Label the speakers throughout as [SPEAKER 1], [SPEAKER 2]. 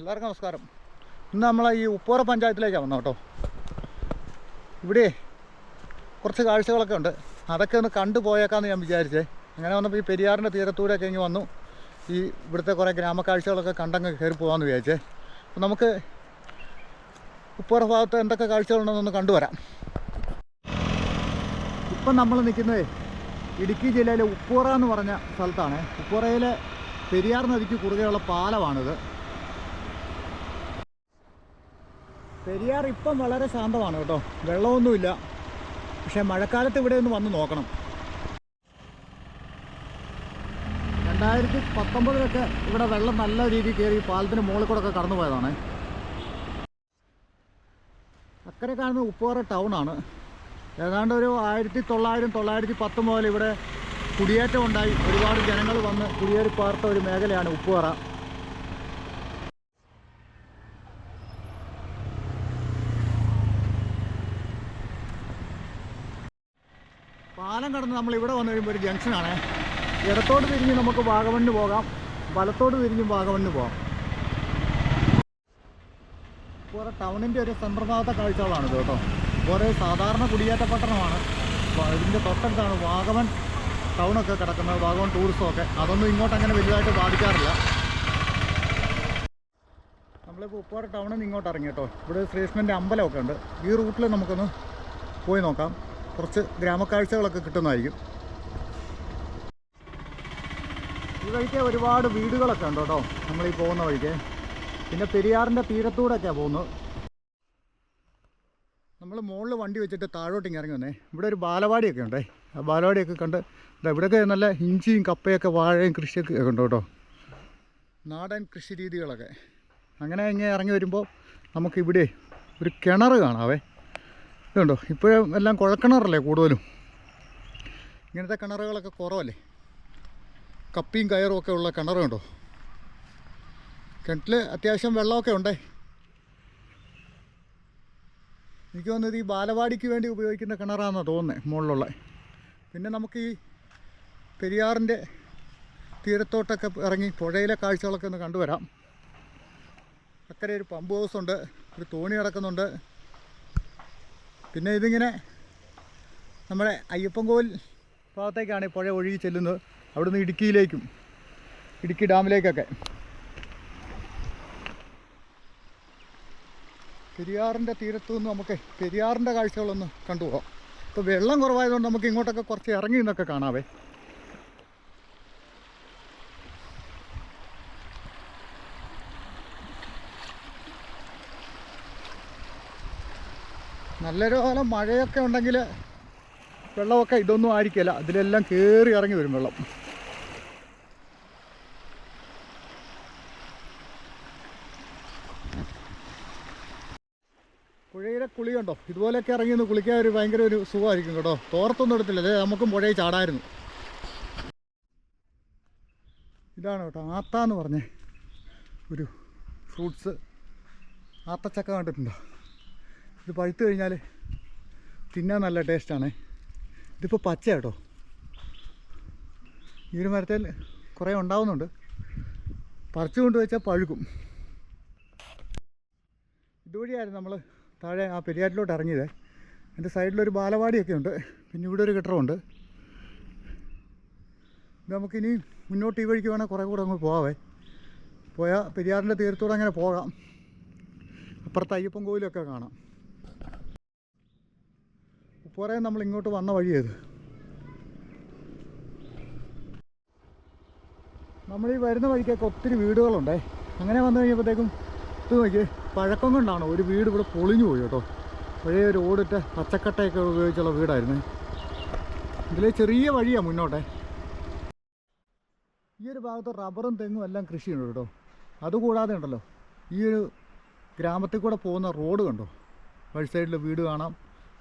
[SPEAKER 1] എല്ലാവർക്കും നമസ്കാരം. ഇന്ന് നമ്മൾ ഈ ഉപ്പോറ പഞ്ചായത്തിലേക്കാണ് വന്നത് കേട്ടോ. ഇവിടെ കുറച്ച് കാഴ്ചകളൊക്കെ ഉണ്ട്. അതൊക്കെ ഒന്ന് കണ്ടു പോയേക്കാന്ന് ഞാൻ വിചാരിച്ചേ. അങ്ങനെ വന്നപ്പോൾ ഈ പെരിയാറിന്റെ തീരത്തൂടെയൊക്കെ ഇങ്ങ് വന്നു. ഈ ഇവിടുത്തെ കുറേ ഗ്രാമക്കാഴ്ചകളൊക്കെ കണ്ടങ്ങ് കയറി പോകാമെന്ന് വിചാരിച്ചേ. അപ്പം നമുക്ക് ഉപ്പോറ ഭാഗത്ത് എന്തൊക്കെ കാഴ്ചകളുണ്ടെന്നൊന്ന് കണ്ടുവരാം ഇപ്പം നമ്മൾ നിൽക്കുന്നത് ഇടുക്കി ജില്ലയിലെ ഉപ്പോറ എന്ന് പറഞ്ഞ സ്ഥലത്താണ്. ഉപ്പോറയിലെ പെരിയാർ നദിക്ക് കുറുകെയുള്ള പാലമാണിത്. പെരിയാർ ഇപ്പം വളരെ ശാന്തമാണ് കേട്ടോ. വെള്ളമൊന്നുമില്ല. പക്ഷേ മഴക്കാലത്ത് ഇവിടെ ഒന്ന് വന്ന് നോക്കണം. രണ്ടായിരത്തി പത്തൊമ്പതിലൊക്കെ ഇവിടെ വെള്ളം നല്ല രീതിയിൽ കയറി പാലത്തിന് മുകളിൽ കൂടെ ഒക്കെ കടന്നു പോയതാണ്. അക്കരെ കാണുന്നത് ഉപ്പുപാറ ടൗണാണ് ഏതാണ്ട് ഒരു ആയിരത്തി തൊള്ളായിരം തൊള്ളായിരത്തി പത്ത് മുതൽ ഇവിടെ കുടിയേറ്റം ഉണ്ടായി. ഒരുപാട് ജനങ്ങൾ വന്ന് കുടിയേറി പാർത്ത ഒരു മേഖലയാണ് ഉപ്പുപാറ. പാലം കടന്ന് നമ്മൾ ഇവിടെ വന്നു കഴിയുമ്പോൾ ഒരു ജംഗ്ഷനാണ് ഇടത്തോട്ട് തിരിഞ്ഞ് നമുക്ക് വാഗമണ്ണിന് പോകാം. വലത്തോട്ട് തിരിഞ്ഞ് വാഗമണ്ണിന് പോകാം. കുറേ ടൗണിന്റെ ഒരു സമ്പ്രദായ കാഴ്ചകളാണിത് കേട്ടോ. കുറേ സാധാരണ കുടിയേറ്റ പട്ടണമാണ്. ഇതിന്റെ തൊട്ടടുത്താണ് വാഗമൺ ടൗണൊക്കെ കിടക്കുന്നത് വാഗമൺ ടൂറിസം ഒക്കെ. അതൊന്നും ഇങ്ങോട്ട് അങ്ങനെ വലുതായിട്ട് ബാധിക്കാറില്ല. നമ്മളിപ്പോൾ ഉപ്പാറ ടൗണിൽ നിന്ന് ഇങ്ങോട്ട് ഇറങ്ങി കേട്ടോ. ഇവിടെ ശ്രീകൃഷ്ണന്റെ അമ്പലമൊക്കെ ഉണ്ട്. ഈ റൂട്ടിൽ നമുക്കൊന്ന് പോയി നോക്കാം. കുറച്ച് ഗ്രാമക്കാഴ്ചകളൊക്കെ കിട്ടുന്നതായിരിക്കും. ഈ വഴിക്ക് ഒരുപാട് വീടുകളൊക്കെ ഉണ്ട് കേട്ടോ നമ്മൾ ഈ പോകുന്ന വഴിക്ക്. പിന്നെ പെരിയാറിന്റെ തീരത്തൂടെയൊക്കെയാണ് പോകുന്നത്. നമ്മൾ മുകളിൽ വണ്ടി വെച്ചിട്ട് താഴോട്ട് ഇങ്ങ് ഇറങ്ങി വന്നേ. ഇവിടെ ഒരു ബാലവാടിയൊക്കെ ഉണ്ടേ. ആ ബാലവാടിയൊക്കെ കണ്ട് ഇവിടെയൊക്കെ നല്ല ഇഞ്ചിയും കപ്പയൊക്കെ വാഴയും കൃഷിയൊക്കെ ഉണ്ട് കേട്ടോ. നാടൻ കൃഷി രീതികളൊക്കെ. അങ്ങനെ ഇങ്ങനെ ഇറങ്ങി വരുമ്പോൾ നമുക്കിവിടെ ഒരു കിണർ കാണാവേ. ഇതുണ്ടോ? ഇപ്പോഴും എല്ലാം കുഴക്കിണറല്ലേ കൂടുതലും? ഇങ്ങനത്തെ കിണറുകളൊക്കെ കുറവല്ലേ? കപ്പിയും കയറും ഒക്കെ ഉള്ള കിണറുണ്ടോ കിണറ്റിൽ അത്യാവശ്യം വെള്ളമൊക്കെ ഉണ്ടേ. എനിക്ക് തോന്നുന്നത് ഈ ബാലവാടിക്ക് വേണ്ടി ഉപയോഗിക്കുന്ന കിണറാണെന്നാണ് തോന്നുന്നത് മുകളിലുള്ള. പിന്നെ നമുക്ക് ഈ പെരിയാറിന്റെ തീരത്തോട്ടൊക്കെ ഇറങ്ങി പുഴയിലെ കാഴ്ചകളൊക്കെ ഒന്ന് കണ്ടുവരാം. അക്കരെ ഒരു പമ്പ് ഹൗസ് ഉണ്ട് ഒരു തോണി കിടക്കുന്നുണ്ട്. പിന്നെ ഇതിങ്ങനെ നമ്മുടെ അയ്യപ്പൻകോവിൽ ഭാഗത്തേക്കാണ് പുഴ ഒഴുകി ചെല്ലുന്നത്. അവിടുന്ന് ഇടുക്കിയിലേക്കും ഇടുക്കി ഡാമിലേക്കൊക്കെ. പെരിയാറിന്റെ തീരത്തു നിന്ന് നമുക്ക് പെരിയാറിന്റെ കാഴ്ചകളൊന്ന് കണ്ടുപോകാം. ഇപ്പോൾ വെള്ളം കുറവായതുകൊണ്ട് നമുക്ക് ഇങ്ങോട്ടൊക്കെ കുറച്ച് ഇറങ്ങി നിന്നൊക്കെ കാണാവേ. നല്ലൊരു കാലം മഴയൊക്കെ ഉണ്ടെങ്കിൽ വെള്ളമൊക്കെ ഇതൊന്നും ആയിരിക്കില്ല. അതിലെല്ലാം കയറി ഇറങ്ങി വരും വെള്ളം. പുഴയിലെ കുളി കണ്ടോ? ഇതുപോലെയൊക്കെ ഇറങ്ങി നിന്ന് കുളിക്കാൻ ഒരു ഭയങ്കര ഒരു സുഖമായിരിക്കും കേട്ടോ. തോർത്തൊന്നും എടുത്തില്ല. അതെ നമുക്കും പുഴയിൽ ചാടായിരുന്നു. ഇതാണ് കേട്ടോ ആത്ത എന്ന് പറഞ്ഞേ ഒരു ഫ്രൂട്ട്സ്. ആത്തച്ചക്ക കണ്ടിട്ടുണ്ടോ? ഇത് പഴുത്ത് കഴിഞ്ഞാൽ തിന്നാൻ നല്ല ടേസ്റ്റാണ്. ഇതിപ്പോൾ പച്ച കേട്ടോ. ഈ ഒരു മരത്തിൽ കുറേ ഉണ്ടാവുന്നുണ്ട്. പറിച്ചു കൊണ്ട് വെച്ചാൽ പഴുക്കും. ഇതുവഴിയായിരുന്നു നമ്മൾ താഴെ ആ പെരിയാറ്റിലോട്ട് ഇറങ്ങിയത്. എന്റെ സൈഡിലൊരു ബാലവാടിയൊക്കെ ഉണ്ട്. പിന്നെ ഇവിടെ ഒരു കെട്ടിടമുണ്ട്. നമുക്കിനി മുന്നോട്ട് ഈ വഴിക്ക് വേണേൽ കുറേ കൂടെ അങ്ങ് പോകാവേ പോയാൽ പെരിയാറിന്റെ തീരത്തൂടെ അങ്ങനെ പോകാം. അപ്പുറത്ത് അയ്യപ്പൻ കോവിലൊക്കെ കാണാം. ഉപ്പുറേ നമ്മൾ ഇങ്ങോട്ട് വന്ന വഴിയത് നമ്മൾ ഈ വരുന്ന വഴിക്കൊക്കെ ഒത്തിരി വീടുകളുണ്ടേ. അങ്ങനെ വന്നു കഴിഞ്ഞപ്പോഴത്തേക്കും ഇത് നോക്കി പഴക്കം കൊണ്ടാണ് ഒരു വീട് ഇവിടെ പൊളിഞ്ഞു പോയി കേട്ടോ. പഴയ ഓടിട്ട പച്ചക്കട്ടയൊക്കെ ഉപയോഗിച്ചുള്ള വീടായിരുന്നു. ഇതിലെ ചെറിയ വഴിയാണ് മുന്നോട്ടെ. ഈ ഒരു ഭാഗത്ത് റബ്ബറും തെങ്ങും എല്ലാം കൃഷിയുണ്ട് കേട്ടോ. അതുകൂടാതെ ഉണ്ടല്ലോ ഈ ഒരു ഗ്രാമത്തിൽ കൂടെ പോകുന്ന റോഡ് കണ്ടോ? വഴി സൈഡിൽ വീട് കാണാം.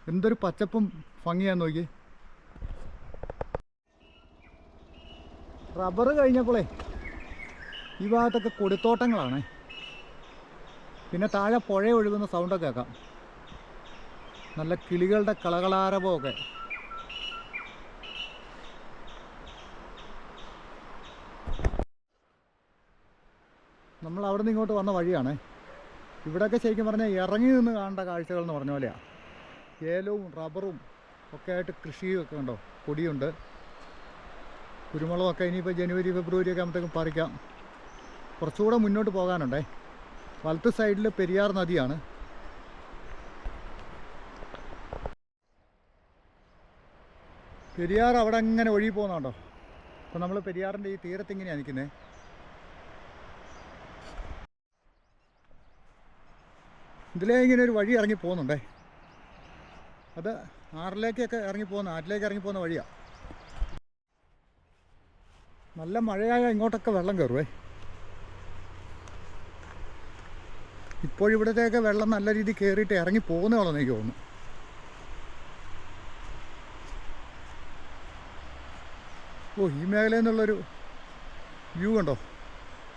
[SPEAKER 1] എന്തൊരു പച്ചപ്പും ഭംഗിയാന്ന് നോക്കി. റബ്ബർ കഴിഞ്ഞപ്പോളേ ഈ ഭാഗത്തൊക്കെ കൊടിത്തോട്ടങ്ങളാണ്. പിന്നെ താഴെ പുഴ ഒഴുകുന്ന സൗണ്ടൊക്കെ കേൾക്കാം. നല്ല കിളികളുടെ കളകളാരവമൊക്കെ. നമ്മൾ അവിടെ നിന്ന് ഇങ്ങോട്ട് വന്ന വഴിയാണ്. ഇവിടെയൊക്കെ ശരിക്കും പറഞ്ഞാൽ ഇറങ്ങി നിന്ന് കാണേണ്ട കാഴ്ചകൾ എന്ന് പറഞ്ഞ പോലെയാണ് ഏലവും റബ്ബറും ഒക്കെ ആയിട്ട് കൃഷിയൊക്കെ ഉണ്ടോ? പൊടിയുണ്ട്. കുരുമുളകൊക്കെ ഇനിയിപ്പോൾ ജനുവരി ഫെബ്രുവരി ഒക്കെ ആകുമ്പോഴത്തേക്കും പറിക്കാം. കുറച്ചുകൂടെ മുന്നോട്ട് പോകാനുണ്ടേ. വലത്ത് സൈഡിൽ പെരിയാർ നദിയാണ്. പെരിയാർ അവിടെ അങ്ങനെ ഒഴുകി പോകുന്നുണ്ടോ അപ്പോൾ നമ്മൾ പെരിയാറിന്റെ ഈ തീരത്ത് ഇങ്ങനെയാണ് നിൽക്കുന്നത് ഇതിലേ ഇങ്ങനെ ഒരു വഴി ഇറങ്ങി പോകുന്നുണ്ടേ. അത് ആറിലേക്കൊക്കെ ഇറങ്ങി പോകുന്ന ആറ്റിലേക്ക് ഇറങ്ങി പോകുന്ന വഴിയാണ് നല്ല മഴയായ ഇങ്ങോട്ടൊക്കെ വെള്ളം കയറുവേ. ഇപ്പോഴിവിടത്തേക്ക് വെള്ളം നല്ല രീതിയിൽ കയറിയിട്ട് ഇറങ്ങി പോകുന്നതാണെന്ന് എനിക്ക് തോന്നുന്നു. ഓ ഈ മേഖലയിൽ നിന്നുള്ളൊരു വ്യൂ കണ്ടോ?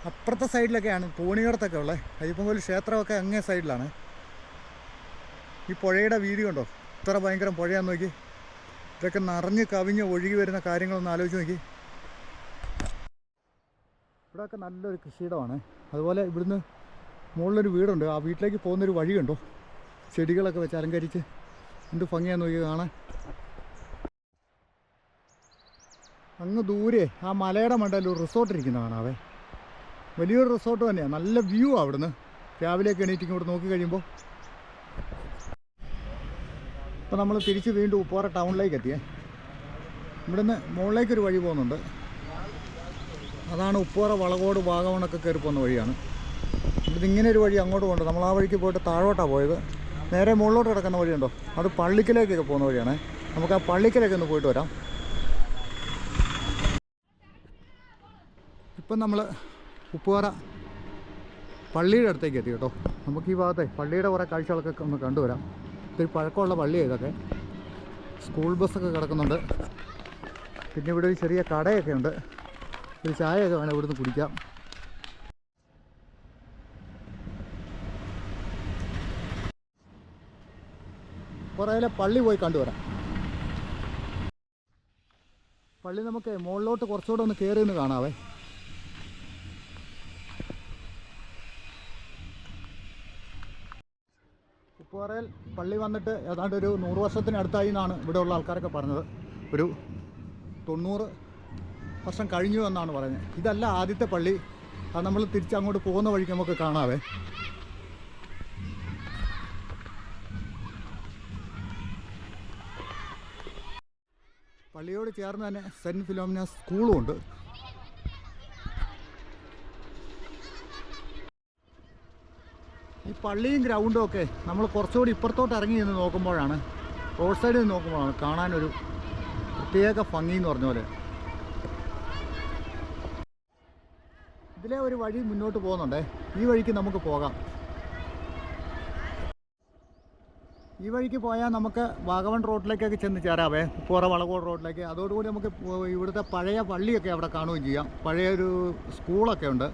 [SPEAKER 1] അപ്പുറത്തെ സൈഡിലൊക്കെയാണ് തോണികടത്തൊക്കെ ഉള്ളത് അയ്യപ്പൻകോയിൽ ക്ഷേത്രമൊക്കെ അങ്ങേ സൈഡിലാണ്. ഈ പുഴയുടെ വീതി കണ്ടോ? ഇത്ര ഭയങ്കര പുഴയാന്ന് നോക്കി. ഇതൊക്കെ നിറഞ്ഞ് കവിഞ്ഞ് ഒഴുകി വരുന്ന കാര്യങ്ങളൊന്ന് ആലോചിച്ച് നോക്കി. ഇവിടെയൊക്കെ നല്ലൊരു കൃഷിയിടമാണ്. അതുപോലെ ഇവിടുന്ന് മുകളിലൊരു വീടുണ്ട്. ആ വീട്ടിലേക്ക് പോകുന്നൊരു വഴിയുണ്ടോ ചെടികളൊക്കെ വെച്ച് അലങ്കരിച്ച്. എന്ത് ഭംഗിയാന്ന് നോക്കി കാണാൻ. അങ്ങ് ദൂരെ ആ മലയുടെ മണ്ടയിൽ ഒരു റിസോർട്ട് ഇരിക്കുന്ന കാണാവേ. വലിയൊരു റിസോർട്ട് തന്നെയാണ് നല്ല വ്യൂ ആണ് അവിടുന്ന്. രാവിലെയൊക്കെ എണീറ്റിങ്ങോട്ട് നോക്കി കഴിയുമ്പോൾ. ഇപ്പോൾ നമ്മൾ തിരിച്ച് വീണ്ടും ഉപ്പോറ ടൗണിലേക്ക് എത്തിയേ. ഇവിടുന്ന് മുകളിലേക്കൊരു വഴി പോകുന്നുണ്ട്. അതാണ് ഉപ്പോറ വളകോട് വാഗമണൊക്കെ കയറി പോകുന്ന വഴിയാണ്. ഇവിടുന്ന് ഇങ്ങനെ ഒരു വഴി അങ്ങോട്ട് പോകുന്നുണ്ട് നമ്മൾ ആ വഴിക്ക് പോയിട്ട് താഴോട്ടാണ് പോയത്. നേരെ മുകളിലോട്ട് കിടക്കുന്ന വഴിയുണ്ടോ? അത് പള്ളിക്കലേക്കൊക്കെ പോകുന്ന വഴിയാണേ. നമുക്ക് ആ പള്ളിക്കലേക്ക് ഒന്ന് പോയിട്ട് വരാം. ഇപ്പം നമ്മൾ ഉപ്പുപാറ പള്ളിയുടെ അടുത്തേക്ക് എത്തി കേട്ടോ. നമുക്ക് ഈ ഭാഗത്തെ പള്ളിയുടെ കുറേ കാഴ്ചകളൊക്കെ ഒന്ന് കണ്ടുവരാം. ഇത്തിരി പഴക്കമുള്ള പള്ളിയാണ് ഇതൊക്കെ. സ്കൂൾ ബസ്സൊക്കെ കിടക്കുന്നുണ്ട്. പിന്നെ ഇവിടെ ഒരു ചെറിയ കടയൊക്കെ ഉണ്ട്. ഒരു ചായയൊക്കെ വേണം ഇവിടുന്ന് കുടിക്കാം. കുറേ പള്ളി പോയി കണ്ടുവരാം. പള്ളി നമുക്ക് മുകളിലോട്ട് കുറച്ചുകൂടെ ഒന്ന് കയറി ഒന്ന് കാണാവേ. ഉപ്പുപാറയിൽ പള്ളി വന്നിട്ട് ഏതാണ്ട് ഒരു നൂറ് വർഷത്തിനടുത്തായി എന്നാണ് ഇവിടെയുള്ള ആൾക്കാരൊക്കെ പറഞ്ഞത്. ഒരു തൊണ്ണൂറ് വർഷം കഴിഞ്ഞു എന്നാണ് പറയുന്നത്. ഇതല്ല ആദ്യത്തെ പള്ളി. അത് നമ്മൾ തിരിച്ച് അങ്ങോട്ട് പോകുന്ന വഴിക്ക് നമുക്ക് കാണാവേ. പള്ളിയോട് ചേർന്ന് തന്നെ സെന്റ് ഫിലോമിന സ്കൂളും ഉണ്ട്. പള്ളിയും ഗ്രൗണ്ടും ഒക്കെ നമ്മൾ കുറച്ചുകൂടി ഇപ്പുറത്തോട്ട് ഇറങ്ങി നിന്ന് നോക്കുമ്പോഴാണ് റോഡ് സൈഡിൽ നിന്ന് നോക്കുമ്പോഴാണ് കാണാനൊരു പ്രത്യേക ഭംഗി എന്ന് പറഞ്ഞ പോലെ. ഇതിലെ ഒരു വഴി മുന്നോട്ട് പോകുന്നുണ്ടേ. ഈ വഴിക്ക് നമുക്ക് പോകാം. ഈ വഴിക്ക് പോയാൽ നമുക്ക് വാഗവൺ റോഡിലേക്കൊക്കെ ചെന്ന് ചേരാവേ. പുറ വളകോട് റോഡിലേക്ക്. അതോടുകൂടി നമുക്ക് ഇവിടുത്തെ പഴയ പള്ളിയൊക്കെ അവിടെ കാണുകയും ചെയ്യാം. പഴയ ഒരു സ്കൂളൊക്കെ ഉണ്ട്.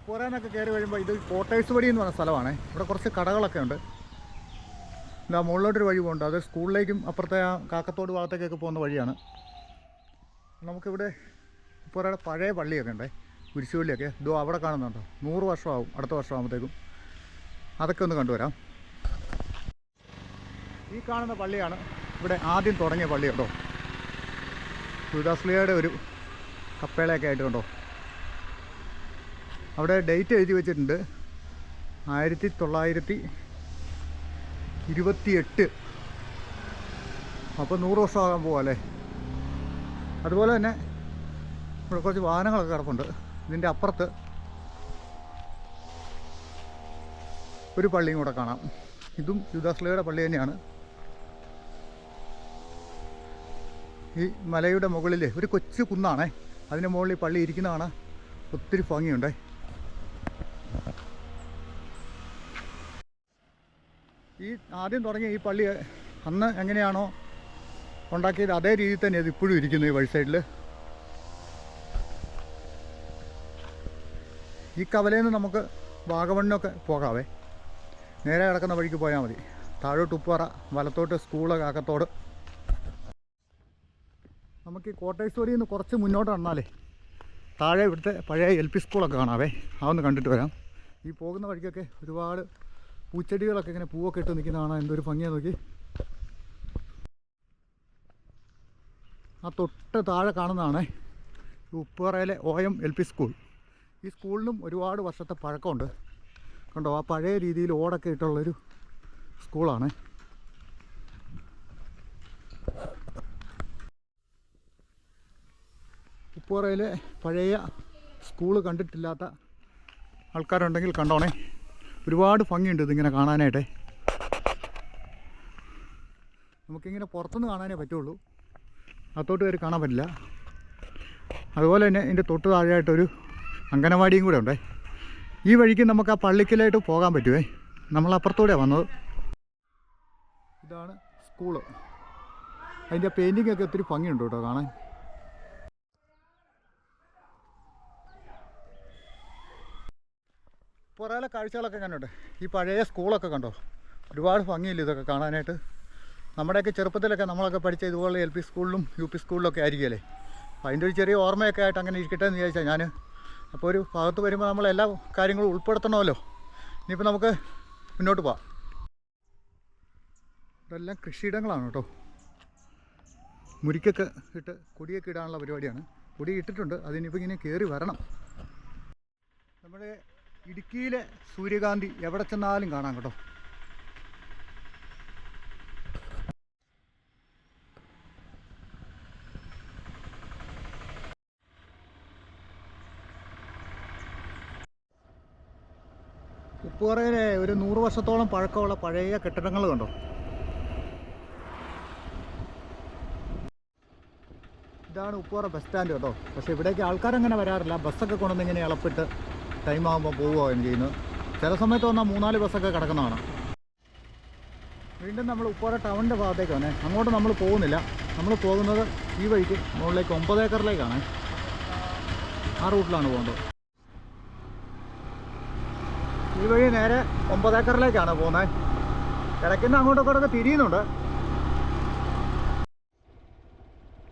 [SPEAKER 1] ഉപ്പോറേന്നൊക്കെ കയറി വരുമ്പോൾ ഇത് കോട്ടേഴ്സ് വഴി എന്ന് പറഞ്ഞ സ്ഥലമാണ്. ഇവിടെ കുറച്ച് കടകളൊക്കെ ഉണ്ട്. ഇതാ മുകളിലോട്ടൊരു വഴി പോകുന്നുണ്ട് അത് സ്കൂളിലേക്കും അപ്പുറത്തെ ആ കാക്കത്തോട് ഭാഗത്തേക്കൊക്കെ പോകുന്ന വഴിയാണ്. നമുക്കിവിടെ ഉപ്പോറയുടെ പഴയ പള്ളിയൊക്കെ ഉണ്ടേ. കുരിശുപള്ളിയൊക്കെ. ഇതോ അവിടെ കാണുന്നുണ്ടോ? നൂറ് വർഷമാവും. അടുത്ത വർഷമാകുമ്പോഴത്തേക്കും അതൊക്കെ ഒന്ന് കണ്ടുവരാം. ഈ കാണുന്ന പള്ളിയാണ് ഇവിടെ ആദ്യം തുടങ്ങിയ പള്ളി കേട്ടോ ഗുരുദാസ്ലിയുടെ ഒരു കപ്പേളയൊക്കെ ആയിട്ട് കണ്ടോ അവിടെ ഡേറ്റ് എഴുതി വെച്ചിട്ടുണ്ട്. ആയിരത്തി തൊള്ളായിരത്തി ഇരുപത്തിയെട്ട്. അപ്പോൾ നൂറ് വർഷമാകാൻ പോവാല്ലേ അതുപോലെ തന്നെ ഇവിടെ കുറച്ച് വാഹനങ്ങളൊക്കെ കിടപ്പുണ്ട്. ഇതിന്റെ അപ്പുറത്ത് ഒരു പള്ളിയും കൂടെ കാണാം. ഇതും യുദാസ്ലയുടെ പള്ളി തന്നെയാണ്. ഈ മലയുടെ മുകളിൽ ഒരു കൊച്ചു കുന്നാണേ. അതിന്റെ മുകളിൽ പള്ളി ഇരിക്കുന്നതാണ്. ഒത്തിരി ഭംഗിയുണ്ടേ ഈ ആദ്യം തുടങ്ങിയ ഈ പള്ളി അന്ന് എങ്ങനെയാണോ ഉണ്ടാക്കിയത് അതേ രീതിയിൽ തന്നെ അത് ഇപ്പോഴും ഇരിക്കുന്നു ഈ വഴി സൈഡിൽ ഈ കവലയിൽ നിന്ന് നമുക്ക് വാഗമണ്ണൊക്കെ പോകാവേ. നേരെ കിടക്കുന്ന വഴിക്ക് പോയാൽ മതി. താഴോട്ട് ഉപ്പാറ വലത്തോട്ട് സ്കൂൾ കാക്കത്തോട്. നമുക്ക് ഈ കോട്ടയത്തോടിയിൽ നിന്ന് കുറച്ച് മുന്നോട്ട് വന്നാലേ താഴെ ഇവിടുത്തെ പഴയ എൽ പി സ്കൂളൊക്കെ കാണാവേ. അതൊന്ന് കണ്ടിട്ട് വരാം. ഈ പോകുന്ന വഴിക്കൊക്കെ ഒരുപാട് പൂച്ചെടികളൊക്കെ ഇങ്ങനെ പൂവൊക്കെ ഇട്ട് നിൽക്കുന്ന കാണാൻ എന്തൊരു ഭംഗിയാണ് നോക്കി. ആ തൊട്ട് താഴെ കാണുന്നതാണ് ഉപ്പുറയിലെ O M L P school. ഈ സ്കൂളിനും ഒരുപാട് വർഷത്തെ പഴക്കമുണ്ട്. കണ്ടോ ആ പഴയ രീതിയിൽ ഓടൊക്കെ ഇട്ടുള്ളൊരു സ്കൂളാണ്. ഉപ്പുറയിലെ പഴയ സ്കൂൾ കണ്ടിട്ടില്ലാത്ത ആൾക്കാരുണ്ടെങ്കിൽ കണ്ടോണേ. ഒരുപാട് ഭംഗിയുണ്ട് ഇതിങ്ങനെ കാണാനായിട്ടേ. നമുക്കിങ്ങനെ പുറത്തുനിന്ന് കാണാനേ പറ്റുള്ളൂ. അത്തോട്ട് കയറി കാണാൻ പറ്റില്ല. അതുപോലെ തന്നെ ഇതിന്റെ തൊട്ട് താഴെയായിട്ടൊരു അംഗനവാടിയും കൂടെ ഉണ്ടേ. ഈ വഴിക്ക് നമുക്ക് ആ പള്ളിക്കലായിട്ട് പോകാൻ പറ്റുമേ നമ്മൾ അപ്പുറത്തൂടെയാണ് വന്നത്. ഇതാണ് സ്കൂൾ. അതിന്റെ പെയിന്റിങ്ങൊക്കെ ഒത്തിരി ഭംഗിയുണ്ട് കേട്ടോ കാണാൻ. പുറയിലെ കാഴ്ചകളൊക്കെ കണ്ടുണ്ട് ഈ പഴയ സ്കൂളൊക്കെ കണ്ടോ? ഒരുപാട് ഭംഗിയില്ല ഇതൊക്കെ കാണാനായിട്ട്. നമ്മുടെയൊക്കെ ചെറുപ്പത്തിലൊക്കെ നമ്മളൊക്കെ പഠിച്ച ഇതുപോലെ എൽ പി സ്കൂളിലും യു പി സ്കൂളിലൊക്കെ ആയിരിക്കുമല്ലേ? അപ്പോൾ അതിന്റെ ഒരു ചെറിയ ഓർമ്മയൊക്കെ ആയിട്ട് അങ്ങനെ ഇരിക്കട്ടെ എന്ന് വിചാരിച്ചാൽ ഞാൻ അപ്പോൾ ഒരു ഭാഗത്ത് വരുമ്പോൾ നമ്മൾ എല്ലാ കാര്യങ്ങളും ഉൾപ്പെടുത്തണമല്ലോ. ഇനിയിപ്പോൾ നമുക്ക് മുന്നോട്ട് പോവാം. ഇതെല്ലാം കൃഷിയിടങ്ങളാണ് കേട്ടോ. മുരിക്കൊക്കെ ഇട്ട് കൊടിയൊക്കെ ഇടാനുള്ള പരിപാടിയാണ്. കൊടി ഇട്ടിട്ടുണ്ട്. അതിനിപ്പോൾ ഇങ്ങനെ കയറി വരണം. നമ്മുടെ ഇടുക്കിയിലെ സൂര്യകാന്തി എവിടെ ചെന്നാലും കാണാം കേട്ടോ. ഉപ്പുറയിലെ ഒരു നൂറ് വർഷത്തോളം പഴക്കമുള്ള പഴയ കെട്ടിടങ്ങൾ കണ്ടോ? ഇതാണ് ഉപ്പുറ ബസ് സ്റ്റാൻഡ് കേട്ടോ. പക്ഷേ ഇവിടേക്ക് ആൾക്കാരങ്ങനെ വരാറില്ല. ബസ്സൊക്കെ കൊണ്ടുവന്ന് ഇങ്ങനെ ഇളപ്പിട്ട് ടൈം ആകുമ്പോൾ പോവുകയാണ് ചെയ്യുന്നത് ചില സമയത്ത് വന്നാൽ മൂന്നാൽ ബസ്സൊക്കെ കിടക്കുന്നതാണ്. വീണ്ടും നമ്മൾ ഉപ്പോര ടൗണിന്റെ ഭാഗത്തേക്ക് വന്നേ. അങ്ങോട്ട് നമ്മൾ പോകുന്നില്ല. നമ്മൾ പോകുന്നത് ഈ വഴിക്ക്. മുകളിലേക്ക് ഒമ്പത് ഏക്കറിലേക്കാണ്. ആ റൂട്ടിലാണ് പോകുന്നത്. ഈ വഴി നേരെ ഒമ്പത് ഏക്കറിലേക്കാണ് പോകുന്നത്. ഇടയ്ക്കുന്ന അങ്ങോട്ടൊക്കെ തിരിയുന്നുണ്ട്.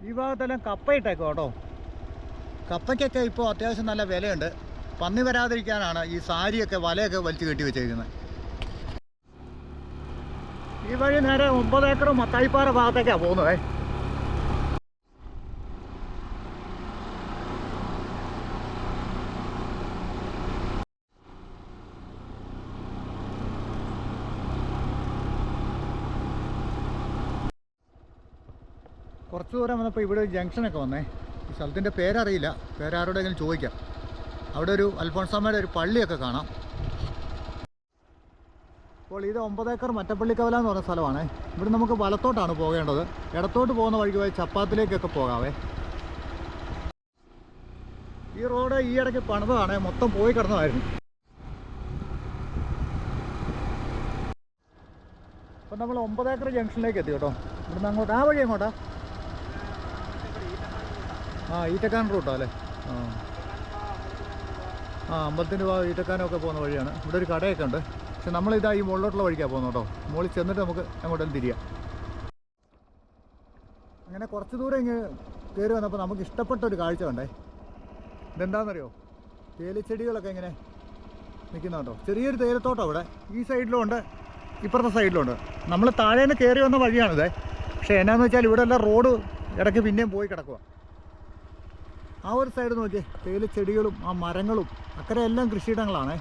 [SPEAKER 1] ഈ ഭാഗത്തെല്ലാം കപ്പ ഇട്ടേക്കോ കേട്ടോ. കപ്പയ്ക്കൊക്കെ ഇപ്പോൾ അത്യാവശ്യം നല്ല വിലയുണ്ട്. പന്നി വരാതിരിക്കാനാണ് ഈ സാരിയൊക്കെ വലയൊക്കെ വലിച്ചു കെട്ടി വെച്ചേക്കുന്നത് ഈ വഴി നേരെ ഒമ്പത് ഏക്കർ മത്തായിപ്പാറ ഭാഗത്തേക്കാണ് പോകുന്നത്. കുറച്ച് ദൂരം വന്നപ്പോൾ ഇവിടെ ഒരു ജംഗ്ഷനൊക്കെ വന്നേ. ഈ സ്ഥലത്തിന്റെ പേരറിയില്ല. പേരാരോടെങ്കിലും ചോദിക്കാം. അവിടെ ഒരു അൽഫോൺസാമ്മയുടെ ഒരു പള്ളിയൊക്കെ കാണാം. അപ്പോൾ ഇത് ഒമ്പതേക്കർ മറ്റപ്പള്ളിക്കവല എന്ന് പറഞ്ഞ സ്ഥലമാണ്. ഇവിടെ നമുക്ക് വലത്തോട്ടാണ് പോകേണ്ടത്. ഇടത്തോട്ട് പോകുന്ന വഴിക്ക് പോയി ചപ്പാത്തിലേക്കൊക്കെ പോകാവേ. ഈ റോഡ് ഈ ഇടയ്ക്ക് പണിതാണ്. മൊത്തം പോയി കിടന്നതായിരുന്നു. അപ്പം നമ്മൾ ഒമ്പതേക്കർ ജംഗ്ഷനിലേക്ക് എത്തി കേട്ടോ. ഇവിടുന്ന് അങ്ങോട്ട് ആ വഴി അങ്ങോട്ടാ ആ ഈറ്റക്കാൻ റൂട്ടാ അല്ലേ? ആ. അമ്പലത്തിന്റെ ഭാഗം ഈറ്റക്കാനൊക്കെ പോകുന്ന വഴിയാണ്. ഇവിടെ ഒരു കടയൊക്കെ ഉണ്ട്. പക്ഷെ നമ്മൾ ഇതാ ഈ മുകളിലോട്ടുള്ള വഴിക്കാണ് പോകുന്നത് കേട്ടോ. മുകളിൽ ചെന്നിട്ട് നമുക്ക് അങ്ങോട്ടും തിരിയാം. അങ്ങനെ കുറച്ച് ദൂരം ഇങ്ങ് കയറി വന്നപ്പോൾ നമുക്ക് ഇഷ്ടപ്പെട്ട ഒരു കാഴ്ച കണ്ടേ. ഇതെന്താണെന്നറിയോ തേലിച്ചെടികളൊക്കെ ഇങ്ങനെ നിൽക്കുന്ന കേട്ടോ. ചെറിയൊരു തേയിലത്തോട്ടം അവിടെ. ഈ സൈഡിലും ഉണ്ട്. ഇപ്പുറത്തെ സൈഡിലുണ്ട് നമ്മൾ താഴേന്ന് കയറി വന്ന വഴിയാണിത്. പക്ഷേ എന്നാന്ന് വെച്ചാൽ ഇവിടെ എല്ലാം റോഡ് ഇടയ്ക്ക് പിന്നെയും പോയി കിടക്കുക ആ ഒരു സൈഡ് നോക്കിയേ. തേയില ചെടികളും ആ മരങ്ങളും അക്കരെ എല്ലാം കൃഷിയിടങ്ങളാണ്.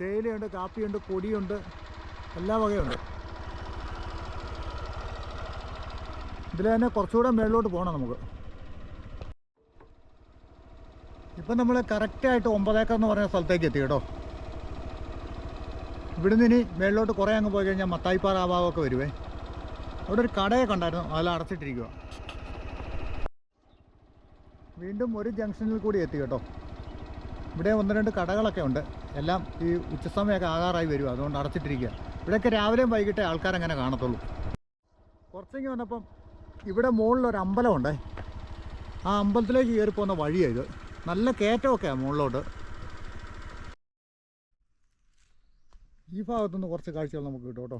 [SPEAKER 1] തേയിലയുണ്ട് കാപ്പിയുണ്ട് കൊടിയുണ്ട് എല്ലാ വകയുണ്ട്. ഇതിൽ തന്നെ കുറച്ചുകൂടെ മേളിലോട്ട് പോകണം നമുക്ക്. ഇപ്പം നമ്മൾ കറക്റ്റായിട്ട് ഒമ്പതേക്കർ എന്ന് പറയുന്ന സ്ഥലത്തേക്ക് എത്തി കേട്ടോ. ഇവിടുന്ന് ഇനി മേളിലോട്ട് കുറേ അങ്ങ് പോയി കഴിഞ്ഞാൽ മത്തായിപ്പാറ ആ ഭാഗമൊക്കെ വരുവേ. അവിടെ ഒരു കടയൊക്കെ ഉണ്ടായിരുന്നു അതെല്ലാം അടച്ചിട്ടിരിക്കുക വീണ്ടും ഒരു ജംഗ്ഷനിൽ കൂടി എത്തി കേട്ടോ. ഇവിടെ ഒന്ന് രണ്ട് കടകളൊക്കെ ഉണ്ട്. എല്ലാം ഈ ഉച്ചസമയമൊക്കെ ആകാറായി വരും. അതുകൊണ്ട് അടച്ചിട്ടിരിക്കുക. ഇവിടെയൊക്കെ രാവിലെയും വൈകിട്ടേ ആൾക്കാരങ്ങനെ കാണത്തുള്ളൂ. കുറച്ചെങ്കിൽ വന്നപ്പം ഇവിടെ മുകളിലൊരു അമ്പലമുണ്ടേ ആ അമ്പലത്തിലേക്ക് കയറി പോകുന്ന വഴിയാണ് ഇത്. നല്ല കയറ്റമൊക്കെയാണ് മുകളിലോട്ട്. ഈ ഭാഗത്തുനിന്ന് കുറച്ച് കാഴ്ചകൾ നമുക്ക് കിട്ടും കേട്ടോ.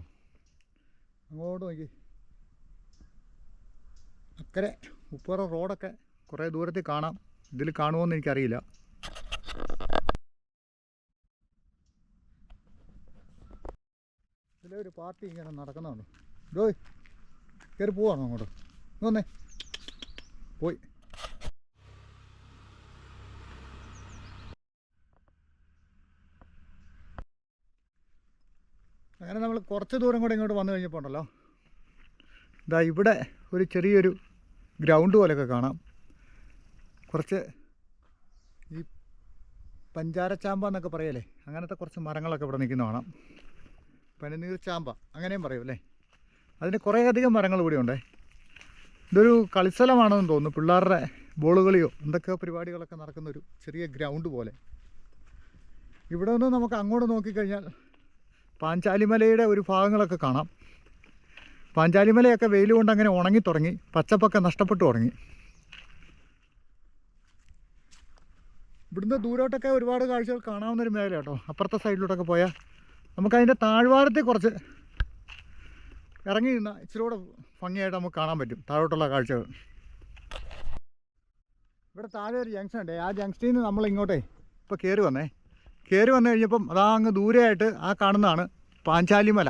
[SPEAKER 1] അങ്ങോട്ട് നോക്കി. അക്കരെ ഉപ്പുറ റോഡൊക്കെ കുറേ ദൂരത്തിൽ കാണാം. ഇതിൽ കാണുമോയെന്ന് എനിക്കറിയില്ല. ഇതിലെ ഒരു പാർട്ടി ഇങ്ങനെ നടക്കുന്നതാണ്. ഡോയ് കയറി പോവാണോ അങ്ങോട്ട്? ഇങ്ങ് വന്നേ. പോയി. അങ്ങനെ നമ്മൾ കുറച്ച് ദൂരം കൂടെ ഇങ്ങോട്ട് വന്നു കഴിഞ്ഞപ്പോൾ ഉണ്ടല്ലോ. ഇതാ ഇവിടെ ഒരു ചെറിയൊരു ഗ്രൗണ്ട് പോലെയൊക്കെ കാണാം. കുറച്ച് ഈ പഞ്ചാരച്ചാമ്പ എന്നൊക്കെ പറയല്ലേ? അങ്ങനത്തെ കുറച്ച് മരങ്ങളൊക്കെ ഇവിടെ നിൽക്കുന്ന കാണാം. പനിനീർ ചാമ്പ അങ്ങനെയും പറയും അല്ലേ? അതിന് കുറേയധികം മരങ്ങൾ ഇവിടെ ഉണ്ടേ. ഇതൊരു കളിസ്ഥലമാണെന്ന് തോന്നുന്നു. പിള്ളേരുടെ ബോൾ കളിയോ എന്തൊക്കെയോ പരിപാടികളൊക്കെ നടക്കുന്നൊരു ചെറിയ ഗ്രൗണ്ട് പോലെ. ഇവിടെ നിന്ന് നമുക്ക് അങ്ങോട്ട് നോക്കിക്കഴിഞ്ഞാൽ പാഞ്ചാലിമലയുടെ ഒരു ഭാഗങ്ങളൊക്കെ കാണാം. പാഞ്ചാലിമലയൊക്കെ വെയിൽ കൊണ്ട് അങ്ങനെ ഉണങ്ങി തുടങ്ങി പച്ചപ്പൊക്കെ നഷ്ടപ്പെട്ടു തുടങ്ങി. ഇവിടുന്ന് ദൂരോട്ടൊക്കെ ഒരുപാട് കാഴ്ചകൾ കാണാവുന്ന ഒരു മേഖല കേട്ടോ അപ്പുറത്തെ സൈഡിലോട്ടൊക്കെ പോയാൽ നമുക്കതിന്റെ താഴ്വാരത്തെ കുറച്ച് ഇറങ്ങി നിന്ന ഇച്ചിരി കൂടെ ഭംഗിയായിട്ട് നമുക്ക് കാണാൻ പറ്റും. താഴോട്ടുള്ള കാഴ്ചകൾ. ഇവിടെ താഴെ ഒരു ജംഗ്ഷൻ ഉണ്ട്. ആ ജംഗ്ഷനിൽ നിന്ന് നമ്മൾ ഇങ്ങോട്ടേ ഇപ്പോൾ കയറി വന്നേ. കയറി വന്നു കഴിഞ്ഞപ്പം അതാ അങ്ങ് ദൂരെയായിട്ട് ആ കാണുന്നതാണ് പാഞ്ചാലിമല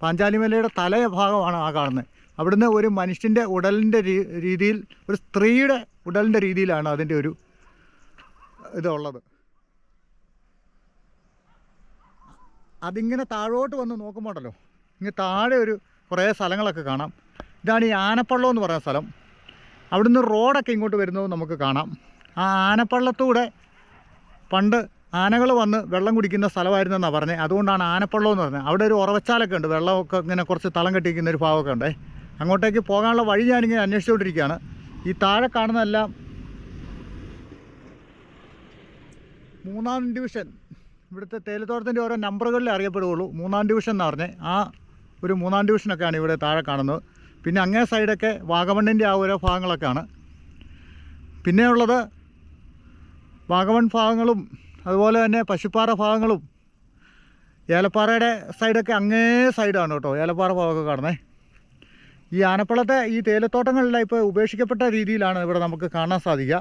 [SPEAKER 1] പാഞ്ചാലിമലയുടെ തല ഭാഗമാണ് ആ കാണുന്നത്. അവിടുന്ന് ഒരു മനുഷ്യന്റെ ഉടലിന്റെ രീതിയിൽ ഒരു സ്ത്രീയുടെ ഉടലിന്റെ രീതിയിലാണ് അതിന്റെ ഒരു ഇതുള്ളത്. അതിങ്ങനെ താഴോട്ട് വന്ന് നോക്കുമ്പോണ്ടല്ലോ ഇങ്ങനെ താഴെ ഒരു കുറേ സ്ഥലങ്ങളൊക്കെ കാണാം. ഇതാണ് ഈ ആനപ്പള്ളം എന്ന് പറയുന്ന സ്ഥലം. അവിടുന്ന് റോഡൊക്കെ ഇങ്ങോട്ട് വരുന്നത് നമുക്ക് കാണാം. ആ ആനപ്പള്ളത്തൂടെ പണ്ട് ആനകൾ വന്ന് വെള്ളം കുടിക്കുന്ന സ്ഥലമായിരുന്നെന്നാണ് പറഞ്ഞത് അതുകൊണ്ടാണ് ആനപ്പള്ളം എന്ന് പറഞ്ഞത്. അവിടെ ഒരു ഉറവച്ചാലൊക്കെ ഉണ്ട്. വെള്ളമൊക്കെ ഇങ്ങനെ കുറച്ച് തളം കെട്ടിയിരിക്കുന്ന ഒരു ഭാഗമൊക്കെ ഉണ്ട്. അങ്ങോട്ടേക്ക് പോകാനുള്ള വഴി ഞാനിങ്ങനെ അന്വേഷിച്ചുകൊണ്ടിരിക്കുകയാണ്. ഈ താഴെ കാണുന്നതെല്ലാം മൂന്നാം ഡിവിഷൻ. ഇവിടുത്തെ തേയിലത്തോട്ടത്തിന്റെ ഓരോ നമ്പറുകളിൽ അറിയപ്പെടുകയുള്ളൂ. മൂന്നാം ഡിവിഷൻ എന്ന് പറഞ്ഞ് ആ ഒരു മൂന്നാം ഡിവിഷനൊക്കെയാണ് ഇവിടെ താഴെ കാണുന്നത്. പിന്നെ അങ്ങേ സൈഡൊക്കെ വാഗമണ്ണിന്റെ ആ ഓരോ ഭാഗങ്ങളൊക്കെയാണ്. പിന്നെ ഉള്ളത് വാഗമൺ ഭാഗങ്ങളും അതുപോലെ തന്നെ പശുപ്പാറ ഭാഗങ്ങളും. ഏലപ്പാറയുടെ സൈഡൊക്കെ അങ്ങേ സൈഡാണ് കേട്ടോ ഏലപ്പാറ ഭാഗമൊക്കെ കാണുന്നത് ഈ ആനപ്പളത്തെ ഈ തേയിലത്തോട്ടങ്ങളെല്ലാം ഇപ്പോൾ ഉപേക്ഷിക്കപ്പെട്ട രീതിയിലാണ് ഇവിടെ നമുക്ക് കാണാൻ സാധിക്കുക.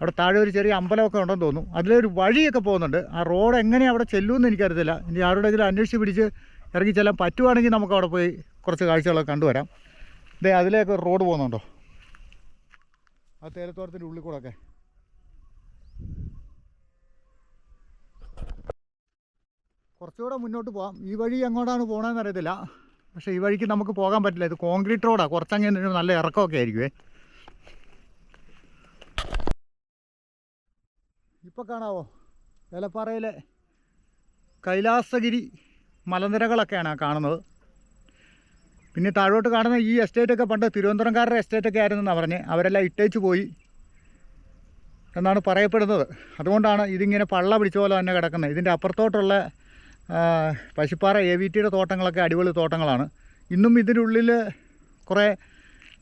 [SPEAKER 1] അവിടെ താഴെ ഒരു ചെറിയ അമ്പലമൊക്കെ ഉണ്ടെന്ന് തോന്നുന്നു. അതിലൊരു വഴിയൊക്കെ പോകുന്നുണ്ട്. ആ റോഡ് എങ്ങനെ അവിടെ ചെല്ലുമെന്ന് എനിക്കറിയത്തില്ല. ഇനി ആരുടെയെങ്കിലും അന്വേഷിച്ച് പിടിച്ച് ഇറങ്ങി ചെല്ലാൻ പറ്റുവാണെങ്കിൽ നമുക്ക് അവിടെ പോയി കുറച്ച് കാഴ്ചകളൊക്കെ കണ്ടുവരാം. ഇതേ അതിലേക്ക് റോഡ് പോകുന്നുണ്ടോ? ആ തേയിലത്തോട്ടത്തിന്റെ ഉള്ളിൽ കൂടെ ഒക്കെ. കുറച്ചുകൂടെ മുന്നോട്ട് പോകാം ഈ വഴി എങ്ങോട്ടാണ് പോകണമെന്ന് അറിയത്തില്ല. പക്ഷേ ഈ വഴിക്ക് നമുക്ക് പോകാൻ പറ്റില്ല. ഇത് കോൺക്രീറ്റ് റോഡാണ് കുറച്ചങ്ങനെ നല്ല ഇറക്കമൊക്കെ ആയിരിക്കുമേ ഇപ്പോൾ കാണാവോ? വേലപ്പാറയിലെ കൈലാസഗിരി മലനിരകളൊക്കെയാണ് കാണുന്നത്. പിന്നെ താഴോട്ട് കാണുന്ന ഈ എസ്റ്റേറ്റൊക്കെ പണ്ട് തിരുവനന്തപുരംകാരുടെ എസ്റ്റേറ്റൊക്കെ ആയിരുന്നെന്നാണ് പറഞ്ഞ്. അവരെല്ലാം ഇട്ടേച്ച് പോയി എന്നാണ് പറയപ്പെടുന്നത്. അതുകൊണ്ടാണ് ഇതിങ്ങനെ പള്ള പിടിച്ച പോലെ തന്നെ കിടക്കുന്നത്. ഇതിന്റെ അപ്പുറത്തോട്ടുള്ള പശുപ്പാറ എ വി ടിയുടെ തോട്ടങ്ങളൊക്കെ അടിപൊളി തോട്ടങ്ങളാണ്. ഇന്നും ഇതിന്റെ ഉള്ളിൽ കുറേ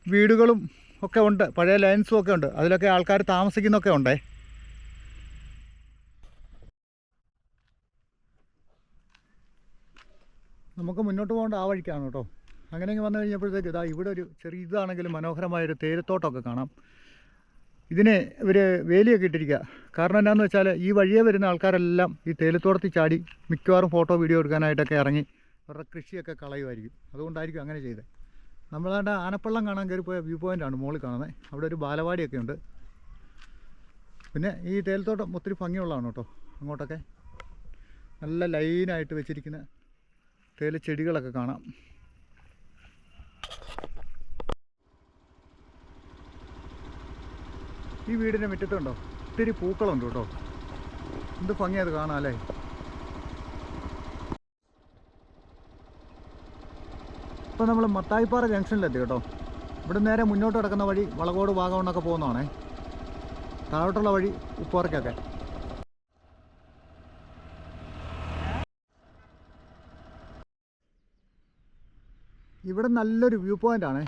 [SPEAKER 1] വീടുകളും ഒക്കെ ഉണ്ട്. പഴയ ലൈൻസും ഒക്കെ ഉണ്ട്. അതിലൊക്കെ ആൾക്കാർ താമസിക്കുന്നൊക്കെ ഉണ്ടേ. നമുക്ക് മുന്നോട്ട് പോകേണ്ട ആ വഴിക്കാണ് കേട്ടോ. അങ്ങനെ വന്നു കഴിഞ്ഞപ്പോഴത്തേക്ക് ഇതാ ഇവിടെ ഒരു ചെറിയ ഇതാണെങ്കിലും മനോഹരമായൊരു തേരത്തോട്ടമൊക്കെ കാണാം. ഇതിനെ ഇവർ വേലിയൊക്കെ ഇട്ടിരിക്കുക കാരണം എന്താണെന്ന് വെച്ചാൽ ഈ വഴിയെ വരുന്ന ആൾക്കാരെല്ലാം ഈ തേയിലത്തോട്ടത്തിൽ ചാടി മിക്കവാറും ഫോട്ടോ വീഡിയോ എടുക്കാനായിട്ടൊക്കെ ഇറങ്ങി അവരുടെ കൃഷിയൊക്കെ കളയുമായിരിക്കും. അതുകൊണ്ടായിരിക്കും അങ്ങനെ ചെയ്തത് നമ്മളാണ്ട് ആനപ്പള്ളം കാണാൻ കയറി പോയ വ്യൂ പോയിന്റാണ് മുകളിൽ കാണുന്നത് അവിടെ ഒരു ബാലവാടിയൊക്കെ ഉണ്ട്. പിന്നെ ഈ തേയിലത്തോട്ടം ഒത്തിരി ഭംഗിയുള്ളതാണ് കേട്ടോ അങ്ങോട്ടൊക്കെ. നല്ല ലൈനായിട്ട് വെച്ചിരിക്കുന്ന തേയില ചെടികളൊക്കെ കാണാം. ഈ വീടിന്റെ മുറ്റത്തുണ്ടോ ഒത്തിരി പൂക്കളുണ്ട് കേട്ടോ. എന്ത് ഭംഗിയത് കാണാം അല്ലേ? ഇപ്പോൾ നമ്മൾ മത്തായിപ്പാറ ജംഗ്ഷനിലെത്തി കേട്ടോ. ഇവിടെ നേരെ മുന്നോട്ട് കിടക്കുന്ന വഴി വളകോട് ഭാഗം എന്നൊക്കെ പോകുന്നതാണേ. താഴോട്ടുള്ള വഴി ഉപ്പുറക്കൊക്കെ ഇവിടെ നല്ലൊരു വ്യൂ പോയിന്റ് ആണേ.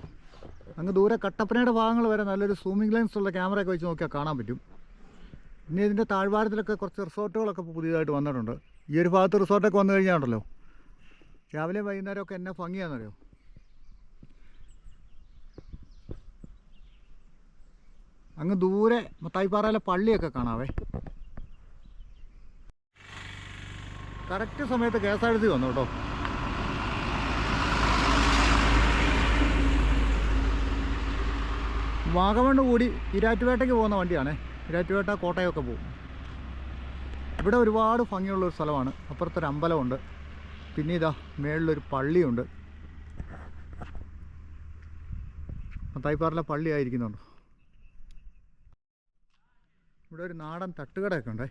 [SPEAKER 1] അങ്ങ് ദൂരെ കട്ടപ്പനയുടെ ഭാഗങ്ങൾ വരെ നല്ലൊരു സൂമിംഗ് ലെൻസ് ഉള്ള ക്യാമറയൊക്കെ വെച്ച് നോക്കിയാൽ കാണാൻ പറ്റും. പിന്നെ ഇതിന്റെ താഴ്വാരത്തിലൊക്കെ കുറച്ച് റിസോർട്ടുകളൊക്കെ പുതിയതായിട്ട് വന്നിട്ടുണ്ട്. ഈ ഒരു ഭാഗത്ത് റിസോർട്ടൊക്കെ വന്നു കഴിഞ്ഞാണല്ലോ രാവിലെ വൈകുന്നേരമൊക്കെ എന്നെ ഭംഗിയാണെന്നറിയോ അങ്ങ് ദൂരെ മത്തായിപ്പാറയിലെ പള്ളിയൊക്കെ കാണാവേ. കറക്റ്റ് സമയത്ത് K S R T C വന്നു കേട്ടോ. വാഗമണ്ണ് കൂടി ഇരാറ്റുപേട്ടയ്ക്ക് പോകുന്ന വണ്ടിയാണേ. ഇരാറ്റുപേട്ട കോട്ടയമൊക്കെ പോകും. ഇവിടെ ഒരുപാട് ഭംഗിയുള്ളൊരു സ്ഥലമാണ്. അപ്പുറത്തൊരു അമ്പലമുണ്ട്. പിന്നെ ഇതാ മേളിലൊരു പള്ളിയുണ്ട്. മത്തായിപ്പാറിലെ പള്ളി ആയിരിക്കുന്നുണ്ട്. ഇവിടെ ഒരു നാടൻ തട്ടുകടയൊക്കെ ഉണ്ടേ.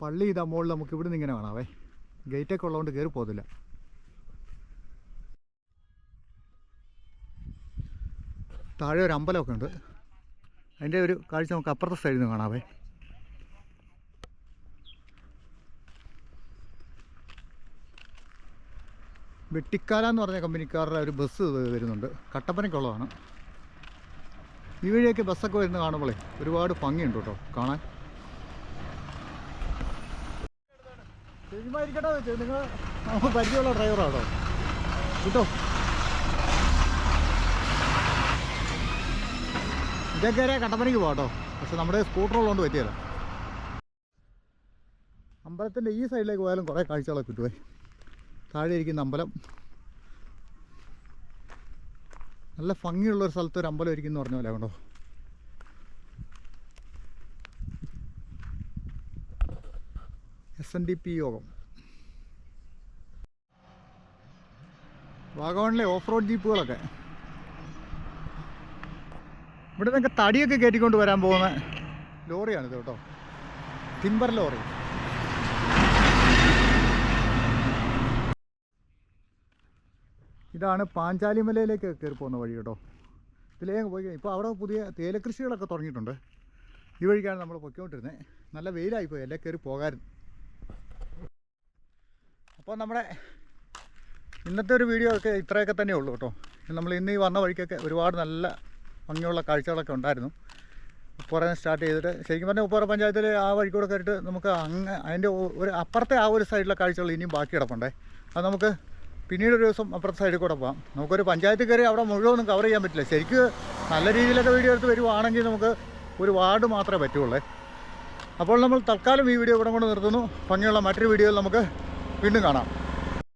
[SPEAKER 1] പള്ളി ഇതാ മുകളിൽ നമുക്ക് ഇവിടുന്ന് ഇങ്ങനെ കാണാവേ. ഗേറ്റൊക്കെ ഉള്ളതുകൊണ്ട് കയറി പോകത്തില്ല. താഴെ ഒരു അമ്പലമൊക്കെ ഉണ്ട്. അതിന്റെ ഒരു കാഴ്ച നമുക്ക് അപ്പുറത്തെ സൈഡിൽ നിന്ന് കാണാവേ. വെട്ടിക്കാല എന്ന് പറഞ്ഞ കമ്പനിക്കാരുടെ ഒരു ബസ് വരുന്നുണ്ട്. കട്ടപ്പനയ്ക്കുള്ളതാണ്. ഈ വഴിയൊക്കെ ബസ്സൊക്കെ വരുന്ന കാണുമ്പോളേ ഒരുപാട് ഭംഗിയുണ്ട് കേട്ടോ കാണാൻ. നിങ്ങൾ പരിചയമുള്ള ഡ്രൈവറാണോ കേട്ടോ? വരെ കട്ടപ്പനയ്ക്ക് പോകാം പക്ഷെ നമ്മുടെ സ്കൂട്ടർ ഉള്ളതുകൊണ്ട് പറ്റിയല്ല അമ്പലത്തിന്റെ ഈ സൈഡിലേക്ക് പോയാലും കുറേ കാഴ്ചകളൊക്കെ കിട്ടുവേ. താഴെ ഇരിക്കുന്ന അമ്പലം. നല്ല ഭംഗിയുള്ള ഒരു സ്ഥലത്ത് ഒരു അമ്പലം ഇരിക്കുന്നു പറഞ്ഞ പോലെ കണ്ടോ എസ് എൻ ഡി പി യോഗം. വാഗവണിലെ ഓഫ് റോഡ് ജീപ്പുകളൊക്കെ. ഇവിടെ നിന്നൊക്കെ തടിയൊക്കെ കയറ്റിക്കൊണ്ട് വരാൻ പോകുന്ന ലോറിയാണിത് കേട്ടോ. Timber lorry. ഇതാണ് പാഞ്ചാലിമലയിലേക്ക് കയറി പോകുന്ന വഴി കേട്ടോ. ഇതിലേ പോയി ഇപ്പോൾ അവിടെ പുതിയ തേലകൃഷികളൊക്കെ തുടങ്ങിയിട്ടുണ്ട്. ഈ വഴിക്കാണ് നമ്മൾ പൊയ്ക്കൊണ്ടിരുന്നത് നല്ല വെയിലായിപ്പോയി എല്ലാം കയറി പോകാൻ. അപ്പോൾ നമ്മുടെ ഇന്നത്തെ ഒരു വീഡിയോ ഒക്കെ ഇത്രയൊക്കെ തന്നെ ഉള്ളൂ കേട്ടോ. നമ്മൾ ഇന്ന് ഈ വന്ന വഴിക്കൊക്കെ ഒരുപാട് നല്ല ഭംഗിയുള്ള കാഴ്ചകളൊക്കെ ഉണ്ടായിരുന്നു. ഉപ്പുറ സ്റ്റാർട്ട് ചെയ്തിട്ട് ശരിക്കും പറഞ്ഞാൽ ഉപ്പുറ പഞ്ചായത്തിൽ ആ വഴിക്കൂടെ കയറിയിട്ട് നമുക്ക് അങ്ങ് അതിന്റെ ഒരു അപ്പുറത്തെ ആ ഒരു സൈഡിലെ കാഴ്ചകൾ ഇനിയും ബാക്കി കിടപ്പുണ്ടേ. അത് നമുക്ക് പിന്നീട് ഒരു ദിവസം അപ്പുറത്തെ സൈഡിൽ കൂടെ പോകാം നമുക്കൊരു പഞ്ചായത്ത് കയറി അവിടെ മുഴുവനും കവർ ചെയ്യാൻ പറ്റില്ല. ശരിക്കും നല്ല രീതിയിലൊക്കെ വീഡിയോ എടുത്ത് വരുവാണെങ്കിൽ നമുക്ക് ഒരു വാർഡ് മാത്രമേ പറ്റുള്ളൂ. അപ്പോൾ നമ്മൾ തൽക്കാലം ഈ വീഡിയോ ഇവിടെ കൊണ്ട് നിർത്തുന്നു. ഭംഗിയുള്ള മറ്റൊരു വീഡിയോയിൽ നമുക്ക് വീണ്ടും കാണാം.